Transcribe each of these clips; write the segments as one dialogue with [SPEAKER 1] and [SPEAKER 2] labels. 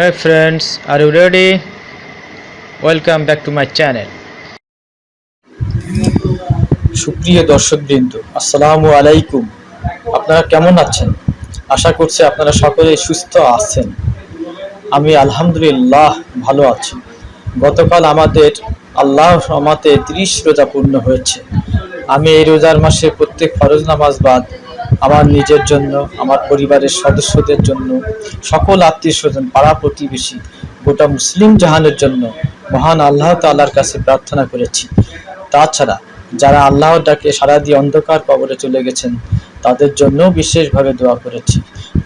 [SPEAKER 1] Hey friends, are you ready? Welcome back to my channel. সুপ্রিয় দর্শকবৃন্দ আসসালামু আলাইকুম। আপনারা কেমন আছেন? আশা করছি আপনারা সকলেই সুস্থ আছেন। আমি আলহামদুলিল্লাহ ভালো আছি। গতকাল আমাদের আল্লাহ রহমাতে ত্রিশ রোজা পূর্ণ হয়েছে। আমি এই রোজার মাসে প্রত্যেক ফরজ নামাজ বাদ আমার নিজের জন্য, আমার পরিবারের সদস্যদের জন্য, সকল আত্মীয় স্বজন পাড়া প্রতিবেশী, গোটা মুসলিম জাহানের জন্য মহান আল্লাহ তাল্লাহর কাছে প্রার্থনা করেছি। তাছাড়া যারা আল্লাহর ডাকে সারা দিয়ে অন্ধকার কবরে চলে গেছেন, তাদের জন্য বিশেষভাবে দোয়া করেছি।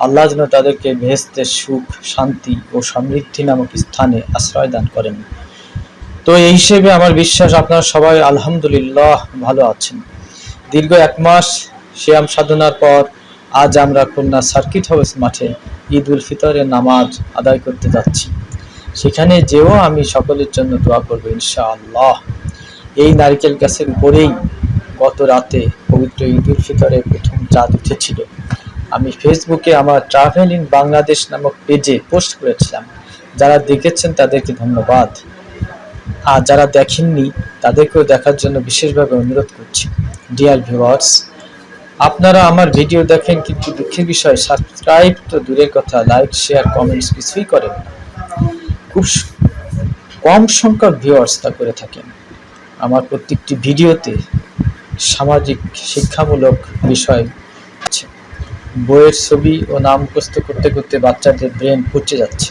[SPEAKER 1] আল্লাহ যেন তাদেরকে বেহেস্তের সুখ, শান্তি ও সমৃদ্ধি নামক স্থানে আশ্রয় দান করেন। তো এই হিসেবে আমার বিশ্বাস আপনারা সবাই আলহামদুলিল্লাহ ভালো আছেন। দীর্ঘ এক মাস শ্যাম সাধনার পর আজ আমরা খুলনা সার্কিট হাউস মাঠে ঈদ উল ফিতরের নামাজ আদায় করতে যাচ্ছি। সেখানে যেও আমি সকলের জন্য দোয়া করব ইনশাআল্লাহ। এই নারকেল গাছের উপরেই গত রাতে পবিত্র ঈদ উল ফিতরের প্রথম চাঁদ উঠেছিল। আমি ফেসবুকে আমার ট্রাভেল ইন বাংলাদেশ নামক পেজে পোস্ট করেছিলাম। যারা দেখেছেন তাদেরকে ধন্যবাদ। আর যারা দেখেননি, তাদেরকেও দেখার জন্য বিশেষভাবে অনুরোধ করছি। ডিয়ার ভিউয়ার্স আপনারা আমার ভিডিও দেখেন কিন্তু দুঃখের বিষয় সাবস্ক্রাইব তো দূরের কথা লাইক শেয়ার কমেন্টস কিছুই করেন খুব কম সংখ্যক ভিউয়ার্স তা করে থাকেন। আমার প্রত্যেকটি ভিডিওতে সামাজিক শিক্ষামূলক বিষয় বইয়ের ছবি ও নাম মুখস্থ করতে করতে বাচ্চাদের ব্রেন পচে যাচ্ছে।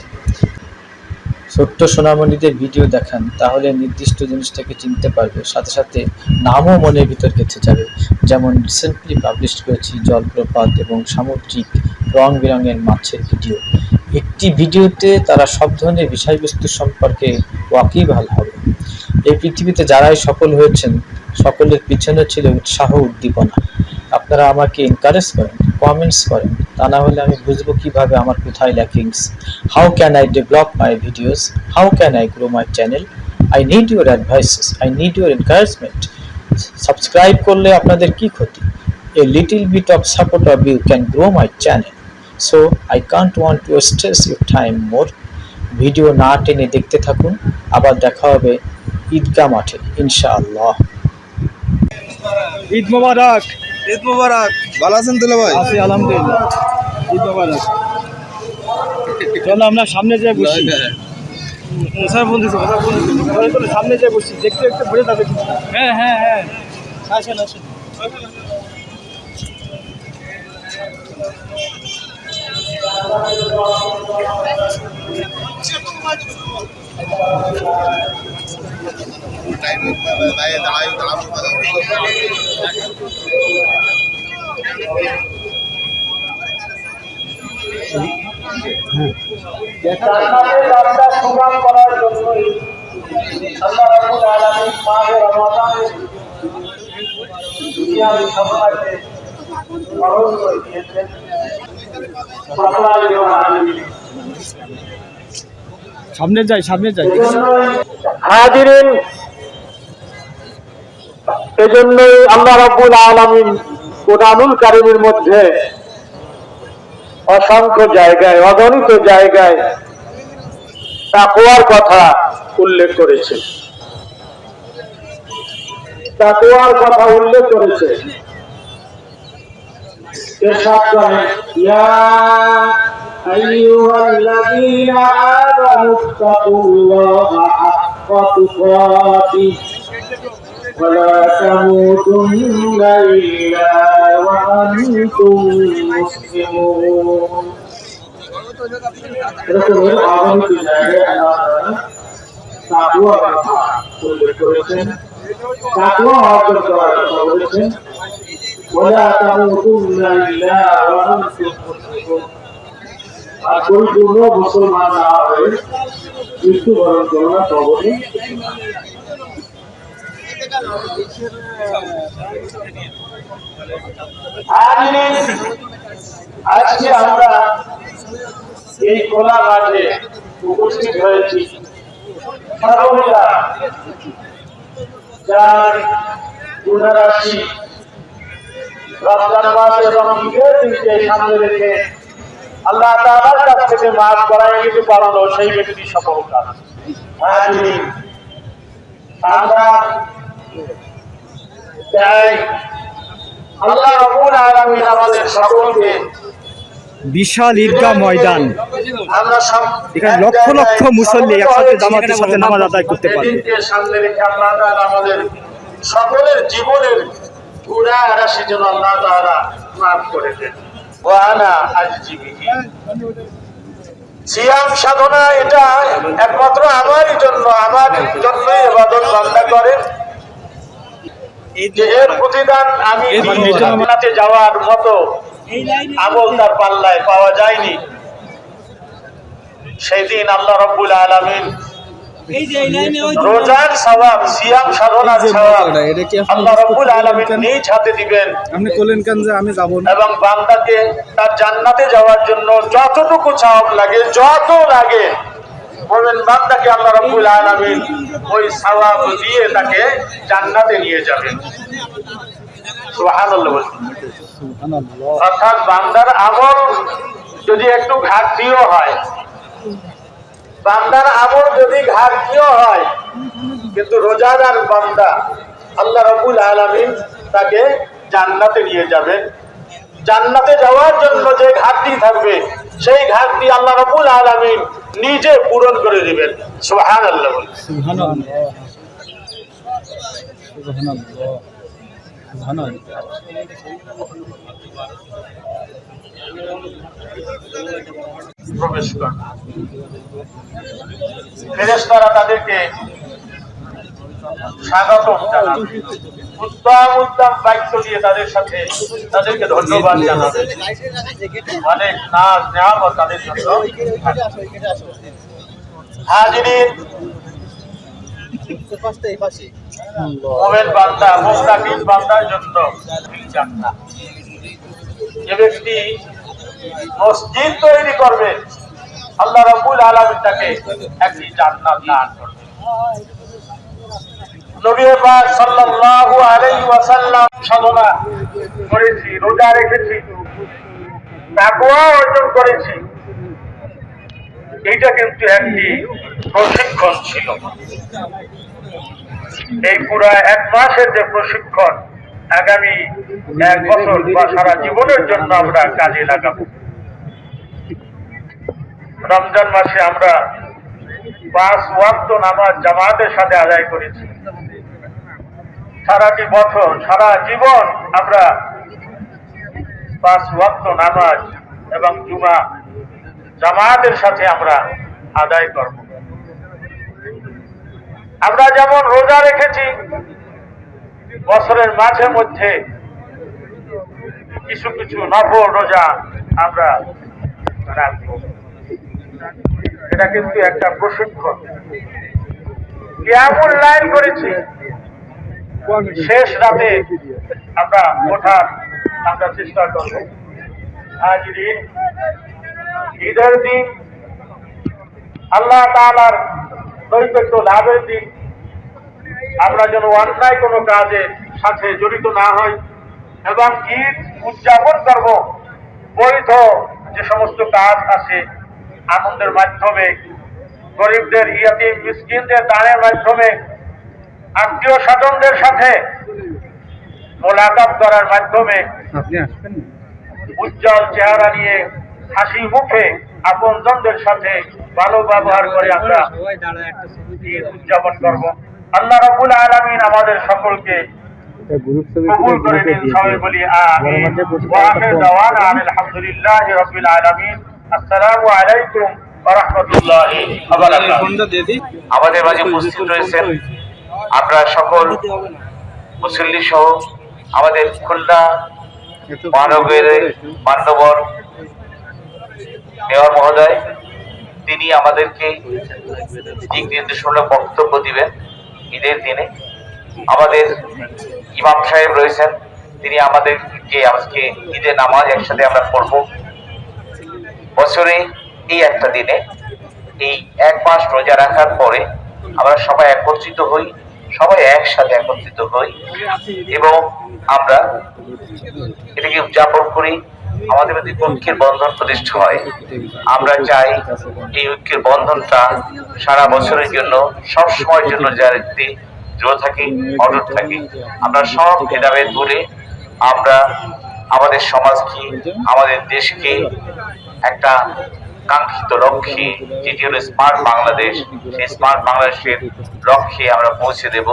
[SPEAKER 1] ছোট্ট সোনামণিদের ভিডিও দেখান, তাহলে নির্দিষ্ট জিনিসটাকে চিনতে পারবে। সাথে সাথে নামও মনের ভিতর গেঁথে যাবে। যেমন রিসেন্টলি পাবলিশ করেছি জলপ্রপাত এবং সামুদ্রিক রং বেরঙের মাছের ভিডিও। একটি ভিডিওতে তারা সব ধরনের বিষয়বস্তু সম্পর্কে ওয়াকিবহাল হবে। এই পৃথিবীতে যারাই সফল হয়েছেন, সকলের পিছনে ছিল উৎসাহ, উদ্দীপনা। আপনারা আমাকে এনকারেজ করেন। কমেন্টস করেন, তা না হলে আমি বুঝব কীভাবে আমার কোথায় lackings. How can I develop my videos how can I grow my channel I need your advices I need your encouragement subscribe করলে আপনাদের কি ক্ষতি? A little bit of support of you can grow my channel so I can't want to stress your time more video না টেনে দেখতে থাকুন। আবার দেখা হবে ঈদগাহ মাঠে, ইনশাআল্লাহ।
[SPEAKER 2] ঈদ মোবারক।
[SPEAKER 3] ঈদ মুবারক। ভালো আছেন তুলে ভাই?
[SPEAKER 2] আছি আলহামদুলিল্লাহ। ঈদ মোবারক। চলো আমরা সামনে যেয়ে বসি। স্যার ফোন দিচ্ছে স্যার ফোন দিচ্ছে সামনে যেয়ে বসি। দেখতে দেখতে ভরে যাবে হ্যাঁ হ্যাঁ হ্যাঁ। আসেন আসেন।
[SPEAKER 4] জান্নাতের রাস্তা সুগম করার জন্যই আল্লাহ রাব্বুল আলামিন মাহে রমাদানের দুনিয়ার আলামিন
[SPEAKER 2] সামনে যাই সামনে যাই।
[SPEAKER 4] হাজিরিন, এজন্যই আল্লাহ রাব্বুল আলামিন কোরআনুল কারিমের মধ্যে অসংখ্য জায়গায়, অগণিত জায়গায় তাকওয়ার কথা উল্লেখ করেছে। তাকওয়ার কথা উল্লেখ করেছে। এরশাদ করেন ইয়া আইয়ুহাল্লাযীনা আমানু তাকুল্লাহা হাক্কা তুকাতিহি ولا تموتن إلا وأنتم مسلمون এরকম আগমিত জায়গায় আল্লাহ তাকুয়া কথা উল্লেখ করেছেন তাকুয়া অর্জন করার কথা বলেছেন ولا تموتن إلا وأنتم مسلمون আর মুসলমান না হয়ে মৃত্যুবরণ করো না আজকে আমরা এই খোলা মাঠে উপস্থিত হয়েছি। সর্বদা যার গুণরাশি রমজান মাস এবং ঈদের দিনকে সামনে রেখে আল্লাহ তাআলার কাছ থেকে মাফ করাই নিতে পারল সেই ব্যক্তি সফল কাজ আমরা চাই আল্লাহ রাব্বুল আলামিন আমাদের সকলকে
[SPEAKER 2] বিশাল ঈদগাহ ময়দান। এখানে লক্ষ লক্ষ মুসল্লি একসাথে জামাতের সাথে নামাজ আদায় করতে
[SPEAKER 4] এদিনকে সামনে রেখে আল্লাহ তাআলা আমাদের সকলের জীবনের গুনাহ রাশি যেন আল্লাহ তাআলা মাফ করে দেন। আজিবিহি সিয়াম সাধনা এটা একমাত্র আমারই জন্য আমার জন্য ইবাদত বান্দা করে। এর প্রতিদান আমি জান্নাতে যাওয়ার মতো আমল তার পাল্লায় পাওয়া যায়নি। সেই দিন আল্লাহ রব্বুল আলামিন রোজার সওয়াব সিয়াম সাধনার সওয়াব। আল্লাহ রব্বুল আলামিন নিজ হাতে দিবেন।
[SPEAKER 2] আপনি করলেন কেন যে আমি যাব না?
[SPEAKER 4] এবং বান্দাকে তার জান্নাতে যাওয়ার জন্য যতটুকু সওয়াব লাগে যত লাগে বলবেন বান্দাকে আল্লাহ রাব্বুল আলামিন ওই সওয়াব দিয়ে তাকে জান্নাতে নিয়ে যাবেন। সুবহানাল্লাহ। অর্থাৎ বান্দার আমল যদি একটু ঘাটতিও হয় বান্দার আমল যদি ঘাটতিও হয়, কিন্তু রোজাদার বান্দা আল্লাহ রাব্বুল আলামিন তাকে জান্নাতে নিয়ে যাবেন জান্নাতে যাওয়ার জন্য যে ঘাটতি থাকবে, সেই ঘাটতি আল্লাহ রবুল আলামিন নিজে পূরণ করে দিবেন। সুবহানাল্লাহ বলুন। প্রবেশ করেন ফেরেশতারা তাদেরকে স্বাগতম জানাবে উত্তম উত্তম বাক্য দিয়ে তাদের সাথে তাদেরকে ধন্যবাদ জানাবে অনেক নাচ নেওয়া তাদের জন্য। হাজিরিন বান্দা, মুস্তাকিম বান্দার জন্য যে ব্যক্তি মসজিদ তৈরি করবে। আল্লাহ রাব্বুল আলামিন তাকে একটি জান্নাত দান করবে। অর্জন করেছি। এইটা কিন্তু একটি প্রশিক্ষণ ছিল। এই পুরা এক মাসের যে প্রশিক্ষণ আগামী এক বছর বা সারা জীবনের জন্য আমরা কাজে লাগাবো। রমজান মাসে আমরা পাঁচ ওয়াক্ত নামাজ জামাতের সাথে আদায় করেছি। সারাটি বছর, সারা জীবন আমরা পাঁচ ওয়াক্ত নামাজ এবং জুমা জামাতের সাথে আমরা আদায় করব। আমরা যেমন রোজা রেখেছি বছরের মাঝে মধ্যে কিছু কিছু নফল রোজা আমরা রাখব। এটা কিন্তু একটা প্রশিক্ষণ। কেমন লাইন করেছি। শেষ রাতে আমরা ওঠার আমরা চেষ্টা করব। হাজিরিন, ঈদের দিন আল্লাহ তাআলার নৈকট্য লাভের দিন আমরা যেন অন্যায় কোনো কাজের সাথে জড়িত না হই এবং ঈদ উদযাপন করব। বৈধ যে সমস্ত কাজ আছে আনন্দের মাধ্যমে গরিবদের ইয়াতিম মিসকিনদের দানের মাধ্যমে আত্মীয় স্বজনদের সাথে মোলাকাত করার মাধ্যমে উজ্জ্বল চেহারা নিয়ে হাসি মুখে আপনজনদের সাথে ভালো ব্যবহার করে আমরা উদযাপন করব। আল্লাহ আলামিন আমাদের সকলকে কবুল করে নিন সবাই বলি আমিন। আলহামদুলিল্লাহি রাব্বিল আলামিন। আসসালামু আলাইকুম
[SPEAKER 5] আমাদের মাঝে উপস্থিত রয়েছেন আপনারা সকল মুসল্লি সহ আমাদের খুলনা মহানগরের মান্যবর মেয়র মহোদয় তিনি আমাদেরকে দিক নির্দেশমূলক বক্তব্য দিবেন। ঈদের দিনে আমাদের ইমাম সাহেব রয়েছেন। তিনি আমাদেরকে আজকে ঈদের নামাজ একসাথে আমরা পড়ব। বছরে এই একটা দিনে, এই এক মাস রোজা রাখার পরে আমরা সবাই একত্রিত হই, সবাই একসাথে একত্রিত হই এবং আমরা এটাকে উদযাপন করি। আমাদের মধ্যে ঐক্যের বন্ধন প্রতিষ্ঠা হয়। আমরা চাই এই ঐক্যের বন্ধনটা সারা বছরের জন্য, সব সময়ের জন্য যাতে দৃঢ় থাকে, অটুট থাকে। আমরা সব ভেদাভেদ ভুলে আমরা আমাদের সমাজকে, আমাদের দেশকে একটা কাঙ্ক্ষিত লক্ষ্যে, যেটি হলো স্মার্ট বাংলাদেশ, সেই স্মার্ট বাংলাদেশের লক্ষ্যে আমরা পৌঁছে দেব।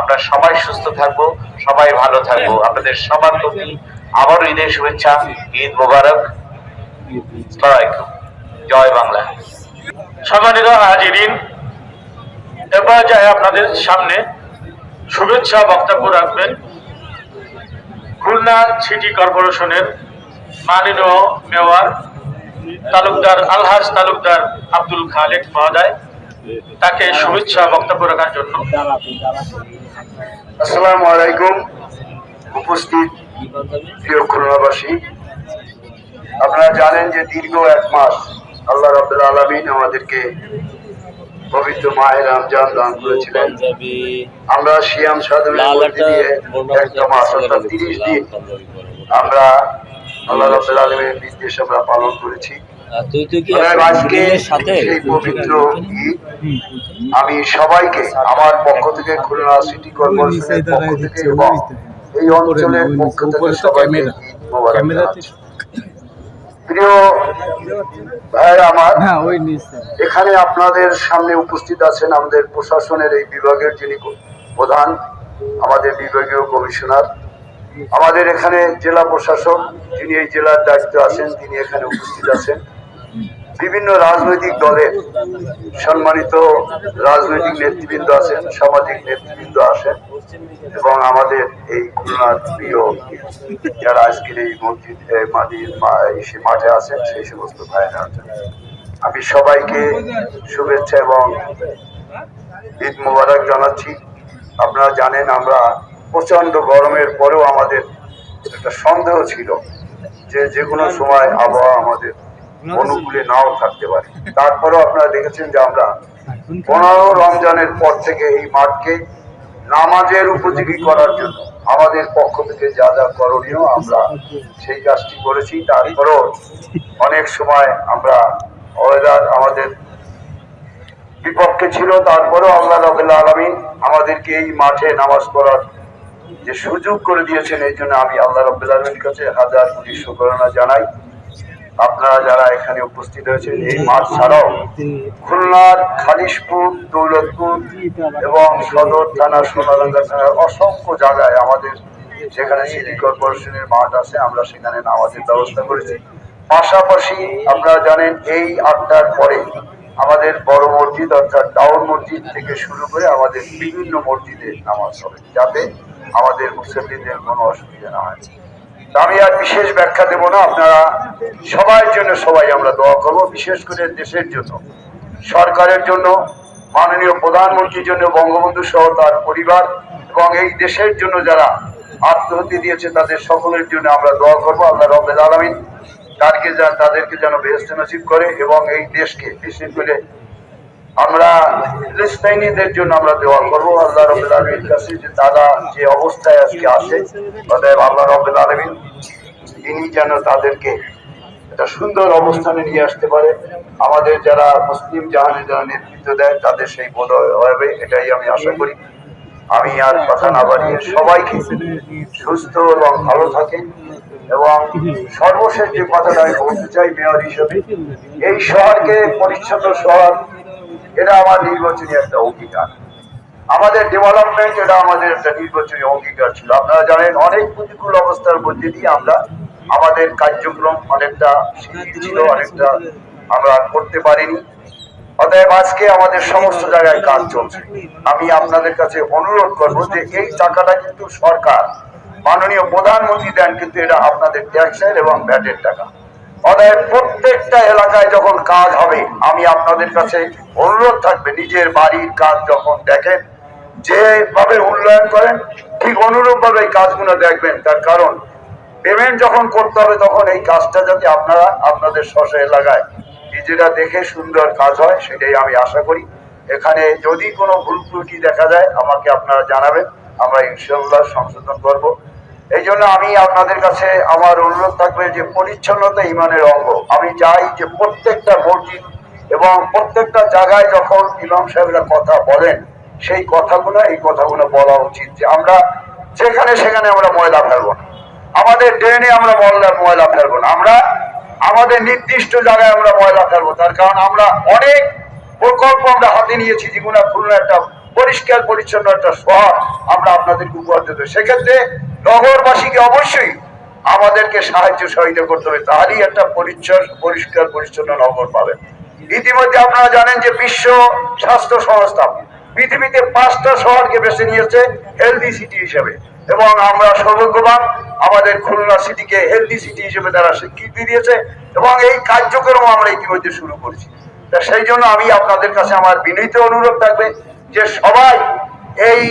[SPEAKER 5] আমরা সবাই সুস্থ থাকব, সবাই ভালো থাকব। আপনাদের সবার প্রতি আবারও ঈদের শুভেচ্ছা, ঈদ মোবারক। জয় বাংলা।
[SPEAKER 4] সম্মানিত হাজিরিন এবার যায় আপনাদের সামনে। শুভেচ্ছা বক্তব্য রাখবেন। খুলনা সিটি কর্পোরেশনের মাননীয় মেয়র, তালুকদার আলহাজ তালুকদার আব্দুল খালেক মহোদয়। তাকে শুভেচ্ছা বক্তব্য রাখার জন্য।
[SPEAKER 6] আসসালামু আলাইকুম। উপস্থিত প্রিয় খুলনাবাসী আপনারা জানেন যে দীর্ঘ এক মাস আল্লাহ রাব্বুল আলামিন আমাদেরকে পবিত্র মাহে রমজান দান করেছিলেন। আমরা শিয়াম সাধনের মধ্যে দিয়ে একটা মাস অর্থাৎ তিরিশ দিন আমরা আল্লাহ রাব্বুল আলামিনের নির্দেশ আমরা পালন করেছি।
[SPEAKER 2] তুই তুই কি
[SPEAKER 6] আজকে সেই পবিত্র ঈদ আমি সবাইকে আমার পক্ষ থেকে খুলনা সিটি কর্পোরেশনের পক্ষ থেকে এবং এই অঞ্চলের পক্ষ থেকে সবাইকে প্রিয় আমার
[SPEAKER 2] হ্যাঁ ওই নিচে।
[SPEAKER 6] এখানে আপনাদের সামনে উপস্থিত আছেন আমাদের প্রশাসনের এই বিভাগের যিনি প্রধান আমাদের বিভাগীয় কমিশনার। আমাদের এখানে জেলা প্রশাসক যিনি এই জেলার দায়িত্ব আছেন তিনি এখানে উপস্থিত আছেন। বিভিন্ন রাজনৈতিক দলের সম্মানিত রাজনৈতিক নেতৃবৃন্দ আছেন, সামাজিক নেতৃবৃন্দ আছেন এবং আমাদের এই খুলনার প্রিয় যারা আজকের এই মসজিদ সে মাঠে আছেন, সেই সমস্ত আছেন। আমি সবাইকে শুভেচ্ছা এবং ঈদ মোবারক জানাচ্ছি। আপনারা জানেন আমরা প্রচণ্ড গরমের পরেও আমাদের একটা সন্দেহ ছিল যে যে কোনো সময় আবহাওয়া আমাদের অনুকূলে নাও থাকতে পারে। তারপরেও আপনারা দেখেছেন যে আমরা পনেরো রমজানের পর থেকে এই মাঠকে নামাজের উপযোগী করার জন্য আমাদের পক্ষ থেকে যা যা করণীয় আমরা সেই কাজটি করেছি। তারপরেও অনেক সময় আমরা ওয়েদার আমাদের বিপক্ষে ছিল তারপরেও আল্লাহ রবুল্লা আলমিন আমাদেরকে এই মাঠে নামাজ পড়ার যে সুযোগ করে দিয়েছেন এই জন্য আমি আল্লাহ রবুল্লা আলমীর কাছে হাজার কোটি শুকরণা জানাই। আপনারা যারা এখানে উপস্থিত হয়েছেন এই মাঠ ছাড়াও খুলনার খালিশপুর, দৌলতপুর এবং সদর থানা সোনারঙ্গা থানার অসংখ্য জায়গায় আমাদের যেখানে সিটি কর্পোরেশনের মাঠ আছে, আমরা সেখানে নামাজের ব্যবস্থা করেছি। পাশাপাশি আপনারা জানেন, এই আটটার পরে আমাদের বড় মসজিদ অর্থাৎ টাউন মসজিদ থেকে শুরু করে আমাদের বিভিন্ন মসজিদে নামাজ হবে, যাতে আমাদের মুসলিমদের কোনো অসুবিধা না হয়। আমি আর বিশেষ ব্যাখ্যা দেব না, আপনারা সবার জন্য সবাই আমরা দোয়া করব, বিশেষ করে দেশের জন্য, সরকারের জন্য, মাননীয় প্রধানমন্ত্রীর জন্য, বঙ্গবন্ধু সহ তার পরিবার, এবং এই দেশের জন্য যারা আত্মহত্যা দিয়েছে, তাদের সকলের জন্য আমরা দোয়া করব, আল্লাহ রবেল আলমিন তাদেরকে যা- তাদেরকে যেন বেহস্ত নসিব করে, এবং এই দেশকে বিশেষ করে আমরা ফিলিস্তাইনিদের জন্য আমরা দোয়া করব। আল্লাহ রবিল আলমীর কাছে যে তারা যে অবস্থায় আজকে আছে, অতএব আল্লাহ রবিল আলমিন তিনি যেন তাদেরকে একটা সুন্দর অবস্থানে নিয়ে আসতে পারে। আমাদের যারা মুসলিম জাহানে যারা নেতৃত্ব দেয়, তাদের সেই বোধ হবে, এটাই আমি আশা করি। আমি আর কথা না বাড়িয়ে সবাইকে সুস্থ এবং ভালো থাকে এবং সর্বশেষ যে কথাটা আমি বলতে চাই, মেয়র হিসেবে, এই শহরকে পরিচ্ছন্ন শহর এটা আমার নির্বাচনী একটা অঙ্গীকার। আমাদের ডেভেলপমেন্ট এটা আমাদের একটা নির্বাচনী অঙ্গীকার ছিল। আপনারা জানেন অনেক প্রতিকূল অবস্থার মধ্যে দিয়ে আমরা আমাদের কার্যক্রম অনেকটা ছিল অনেকটা আমরা করতে পারিনি। অতএব আজকে আমাদের সমস্ত জায়গায় কাজ চলছে। আমি আপনাদের কাছে অনুরোধ করব যে এই টাকাটা কিন্তু সরকার মাননীয় প্রধানমন্ত্রী দেন কিন্তু এটা আপনাদের ট্যাক্সের এবং ভ্যাটের টাকা। অতএব প্রত্যেকটা এলাকায় যখন কাজ হবে, আমি আপনাদের কাছে অনুরোধ থাকবে, নিজের বাড়ির কাজ যখন দেখেন, যেভাবে উন্নয়ন করেন, ঠিক অনুরূপ ভাবে এই কাজগুলো দেখবেন। তার কারণ পেমেন্ট যখন করতে হবে, তখন এই কাজটা যাতে আপনারা আপনাদের স্ব এলাকায় নিজেরা দেখে সুন্দর কাজ হয়, সেটাই আমি আশা করি। এখানে যদি কোনো ভুল ত্রুটি দেখা যায়, আমাকে আপনারা জানাবেন, আমরা ইনশাল্লাহ সংশোধন করব। এই জন্য আমি আপনাদের কাছে আমার অনুরোধ থাকবে যে পরিচ্ছন্নতা ইমানের অঙ্গ। আমি চাই যে প্রত্যেকটা মসজিদ এবং প্রত্যেকটা জায়গায় যখন ইমাম সাহেবরা কথা বলেন, সেই কথাগুলো, এই কথাগুলো বলা উচিত যে আমরা যেখানে সেখানে আমরা ময়লা ফেলব না। আমাদের ড্রেনে আমরা ময়লা ময়লা ফেলব না। আমরা আমাদের নির্দিষ্ট জায়গায় আমরা ময়লা ফেলব। তার কারণ আমরা অনেক প্রকল্প আমরা হাতে নিয়েছি যেগুলো খুলনা একটা পরিষ্কার, পরিচ্ছন্ন একটা শহর আমরা আপনাদেরকে উপহার দেবো। সেক্ষেত্রে নগরবাসীকে অবশ্যই আমাদেরকে সাহায্য সহযোগিতা করতে হবে, তাহলেই একটা পরিচ্ছন্ন পরিষ্কার, পরিচ্ছন্ন নগর পাবেন। ইতিমধ্যে আপনারা জানেন যে বিশ্ব স্বাস্থ্য সংস্থা পৃথিবীতে পাঁচটা শহরকে বেছে নিয়েছে হেলদি সিটি হিসেবে। এবং আমরা সৌভাগ্যবান, আমাদের খুলনা সিটিকে হেলদি সিটি হিসেবে তারা স্বীকৃতি দিয়েছে এবং এই কার্যক্রম আমরা ইতিমধ্যে শুরু করেছি। তা সেই জন্য আমি আপনাদের কাছে আমার বিনীত অনুরোধ থাকবে যে সবাই এই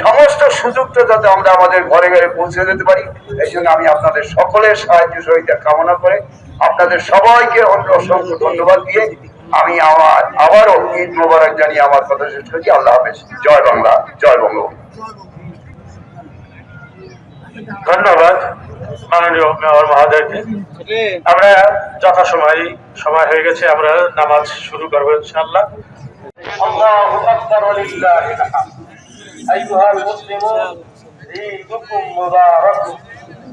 [SPEAKER 6] সমস্ত সুযোগটা যাতে আমরা আমাদের ঘরে ঘরে পৌঁছে দিতে পারি এই জন্য আমি আপনাদের সকলের সাহায্য সহিতা কামনা করে আপনাদের সবাইকে অন্য অসংখ্য ধন্যবাদ দিয়ে আমি আমার আবারও ঈদ মোবারক জানিয়ে আমার কথা শেষ করছি। আল্লাহ হাফেজ। জয় বাংলা জয় বঙ্গ।
[SPEAKER 4] ধন্যবাদ মাননীয় মেয়র মহোদয়কে। আমরা যথাসময় সময় হয়ে গেছে আমরা নামাজ শুরু করব ইনশাল্লাহ আল্লাহ أيها المسلمون عيدكم مبارك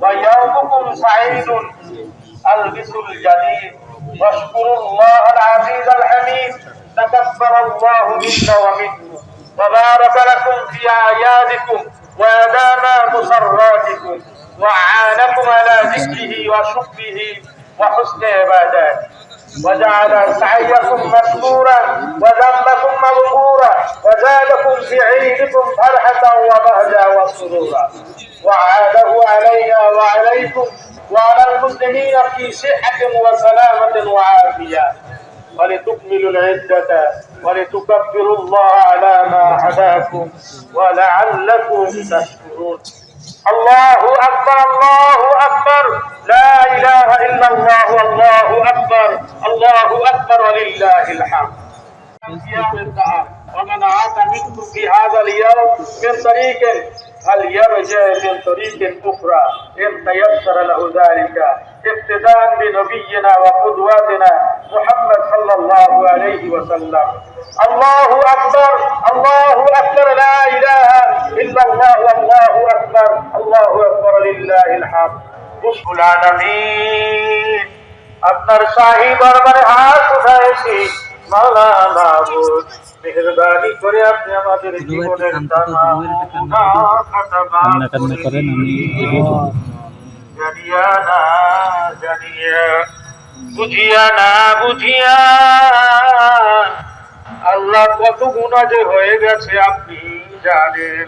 [SPEAKER 4] ويومكم سعيد. ألبسوا الجديد واشكروا الله العزيز الحميد. تكبر الله منا ومنكم وبارك لكم في أعيادكم وأدام مسراتكم. وعانكم على ذكره وشكره وحسن عباداته. وجعل سعيكم مشكورا وذنبكم مغفورا وزادكم في عيدكم فرحة وبهجة وسرورا. وعاده علينا وعليكم وعلى المسلمين في صحة وسلامة وعافية. ولتكملوا العدة ولتكبروا الله على ما هداكم ولعلكم تشكرون. الله أكبر الله أكبر. لا إله إلا الله الله أكبر الله أكبر ولله الحمد. ومن عاد منكم في هذا اليوم من طريق فليرجع من طريق أخرى. إن تيسر له ذلك. ابتداء بنبينا وقدوتنا محمد صلى الله عليه وسلم الله أكبر الله أكبر لا إله إلا الله والله أكبر الله أكبر لله الحمد رب العالمين আপনার শাহী দরবারে হাত উঠাইছি মাওলা মাহবুদ মেহরবানি করে আপনি আমাদের জীবনের তামাম গুনাহ খাতা মাফ করে দিন। জানিয়া না জানিয়া, বুঝিয়া না বুঝিয়া, আল্লাহ কত গুণা যে হয়ে গেছে আপনি জানেন।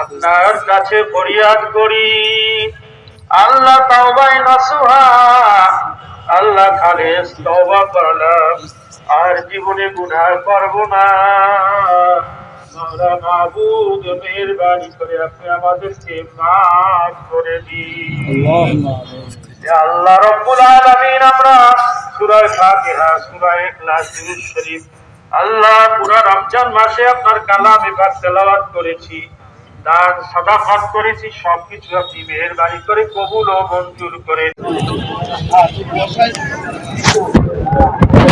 [SPEAKER 4] আপনার কাছে ফরিয়াদ করি, আল্লাহ তাওবায় নাসুহা, আল্লাহ খালেস তওবা করলাম, আর জীবনে গুনাহ করব না। মাওলা মাহবুদ মেহেরবানি করে আপনি আমাদেরকে মাফ করে দিন। আল্লাহ রব্বুল আলামিন আমরা সূরা ফাতিহা সূরা ইখলাস দুরূদ শরীফ আল্লাহ পুরা রমজান মাসে আপনার কালামে পাক তেলাওয়াত করেছি দান সাদাকাত করেছি সবকিছু আপনি মেহেরবানি করে কবুল ও মঞ্জুর করে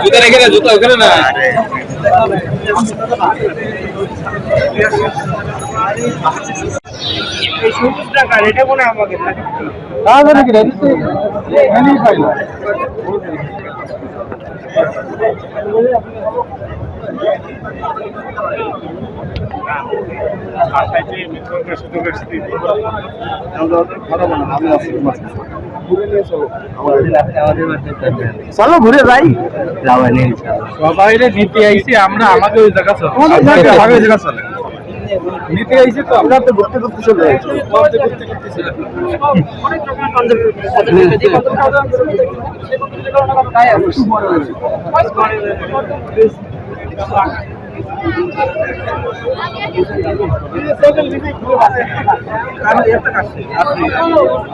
[SPEAKER 2] জুতা রেখে না? জুতা ওখানে না আমাকে চলো ঘুরে যাই। সবাই নিতে আইছি আমরা আমাকে ওই জায়গা চলো। আমাকে ওই জায়গা চলে।
[SPEAKER 3] নিতে আইছি তো। আমরা তো ঘুরতে ঘুরতে চলে যাচ্ছি ঘুরতে ঘুরতে চলে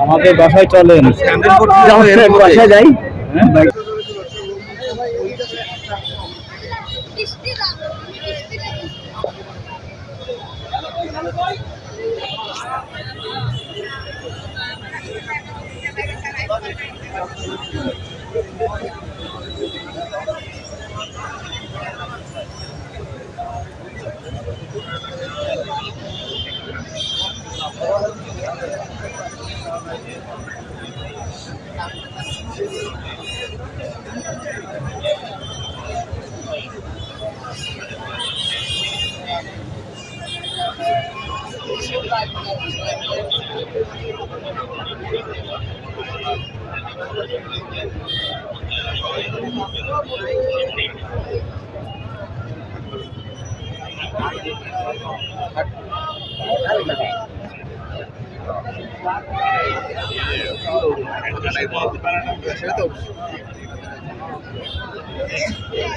[SPEAKER 2] আমাদের বাসায় চলেন। বাসায় যাই।